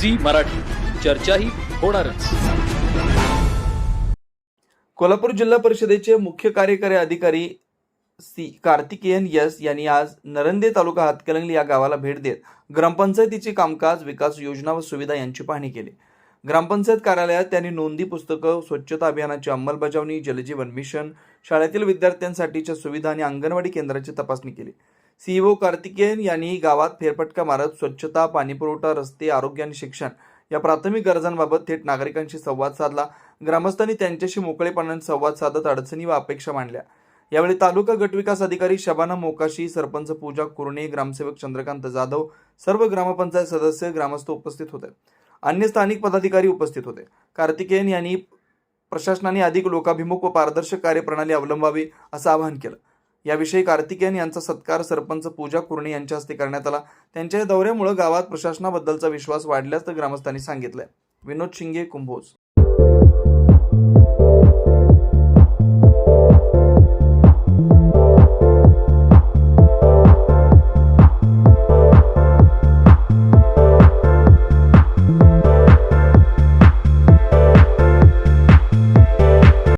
Zee Marathi. चर्चाही होणारच. कोल्हापूर जिल्हा परिषदेचे मुख्य कार्यकारी अधिकारी सी कार्तिकेयन यस यांनी आज नरंदे तालुका हातकलंगली या गावाला भेट देत ग्रामपंचायतीचे कामकाज विकास योजना व सुविधा यांची पाहणी केली. ग्रामपंचायत कार्यालयात त्यांनी नोंदी पुस्तकं स्वच्छता अभियानाची अंमलबजावणी जलजीवन मिशन शाळेतील विद्यार्थ्यांसाठीच्या सुविधा आणि अंगणवाडी केंद्राची तपासणी केली. सीईओ कार्तिकेयन यांनी गावात फेरफटका मारत स्वच्छता पाणीपुरवठा रस्ते आरोग्य आणि शिक्षण या प्राथमिक गरजांबाबत थेट नागरिकांशी संवाद साधला. ग्रामस्थांनी त्यांच्याशी मोकळेपणाने संवाद साधत अडचणी व अपेक्षा मांडल्या. यावेळी तालुका गटविकास अधिकारी शबाना मोकाशी सरपंच पूजा कुरणे ग्रामसेवक चंद्रकांत जाधव सर्व ग्रामपंचायत सदस्य ग्रामस्थ उपस्थित होते. अन्य स्थानिक पदाधिकारी उपस्थित होते. कार्तिकेयन यांनी प्रशासनाने अधिक लोकाभिमुख व पारदर्शक कार्यप्रणाली अवलंबावी असं आवाहन केलं. याविषयी कार्तिकेयन यांचा सत्कार सरपंच पूजा कुर्णी यांच्या हस्ते करण्यात आला. त्यांच्या दौऱ्यामुळे गावात प्रशासनाबद्दलचा विश्वास वाढल्याचं ग्रामस्थांनी सांगितलंय. विनोद शिंगे कुंभोज.